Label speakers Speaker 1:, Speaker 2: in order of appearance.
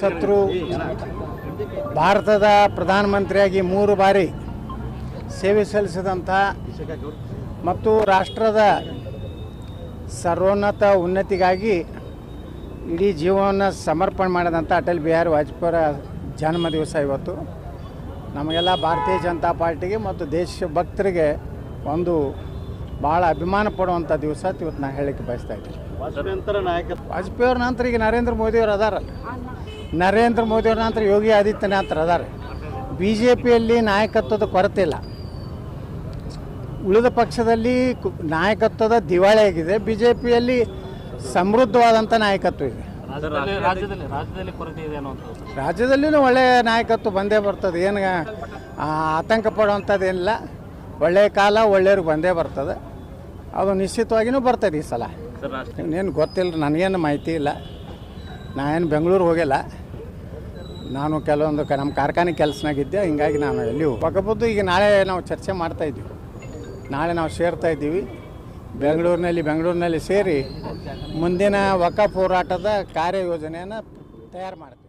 Speaker 1: ಸತ್ರು ಭಾರತದ ಪ್ರಧಾನಮಂತ್ರಿಯಾಗಿ ಮೂರು ಬಾರಿ ಸೇವೆ ಸಲ್ಲಿಸಿದಂಥ ಮತ್ತು ರಾಷ್ಟ್ರದ ಸರ್ವೋನ್ನತ ಉನ್ನತಿಗಾಗಿ ಇಡೀ ಜೀವನ ಸಮರ್ಪಣೆ ಮಾಡಿದಂಥ ಅಟಲ್ ಬಿಹಾರಿ ವಾಜಪೇಯಿ ಜನ್ಮ ದಿವಸ ಇವತ್ತು. ನಮಗೆಲ್ಲ ಭಾರತೀಯ ಜನತಾ ಪಾರ್ಟಿಗೆ ಮತ್ತು ದೇಶ ಭಕ್ತರಿಗೆ ಒಂದು ಭಾಳ ಅಭಿಮಾನ ಪಡುವಂಥ ದಿವಸ ಇವತ್ತು ನಾನು ಹೇಳಲಿಕ್ಕೆ ಬಯಸ್ತಾ ಇದ್ದೀನಿ.
Speaker 2: ವಾಜಪೇಯಿ ನಂತರ
Speaker 1: ಈಗ ನರೇಂದ್ರ ಮೋದಿಯವರು ಅದಾರಲ್ಲ. ನರೇಂದ್ರ ಮೋದಿಯವ್ರ ನಂತರ ಯೋಗಿ ಆದಿತ್ಯನಾಥ್ ಅದಾರೆ. ಬಿ ಜೆ ಪಿಯಲ್ಲಿ ನಾಯಕತ್ವದ ಕೊರತೆ ಇಲ್ಲ. ಉಳಿದ ಪಕ್ಷದಲ್ಲಿ ನಾಯಕತ್ವದ ದಿವಾಳಿ ಆಗಿದೆ. ಬಿ ಜೆ ಪಿಯಲ್ಲಿ ಸಮೃದ್ಧವಾದಂಥ ನಾಯಕತ್ವ ಇದೆ ರಾಜ್ಯದಲ್ಲಿನೂ ಒಳ್ಳೆಯ ನಾಯಕತ್ವ ಬಂದೇ ಬರ್ತದೆ. ಏನು ಆತಂಕ ಪಡುವಂಥದ್ದೇನಿಲ್ಲ ಒಳ್ಳೆಯ ಕಾಲ ಒಳ್ಳೆಯವ್ರಿಗೆ ಬಂದೇ ಬರ್ತದೆ. ಅದು ನಿಶ್ಚಿತವಾಗಿಯೂ ಬರ್ತದೆ ಈ ಸಲ.
Speaker 3: ಏನು
Speaker 1: ಇನ್ನೇನು ಗೊತ್ತಿಲ್ಲ ನನಗೇನು ಮಾಹಿತಿ ಇಲ್ಲ. ನಾನೇನು ಬೆಂಗಳೂರು ಹೋಗಿಲ್ಲ. ನಾನು ಕೆಲವೊಂದು ನಮ್ಮ ಕಾರ್ಖಾನೆ ಕೆಲಸನಾಗಿದ್ದೆ ಹಿಂಗಾಗಿ ನಾನು ಎಲ್ಲಿಯೂ ಪಕ್ಕಬದ್ದು ಈಗ ನಾಳೆ ನಾವು ಚರ್ಚೆ ಮಾಡ್ತಾ ಇದ್ದೀವಿ ನಾಳೆ ನಾವು ಸೇರ್ತಾ ಇದ್ದೀವಿ. ಬೆಂಗಳೂರಿನಲ್ಲಿ ಬೆಂಗಳೂರಿನಲ್ಲಿ ಸೇರಿ ಮುಂದಿನ ಒಕ್ಕ ಹೋರಾಟದ ಕಾರ್ಯಯೋಜನೆಯನ್ನು ತಯಾರು ಮಾಡ್ತೀವಿ.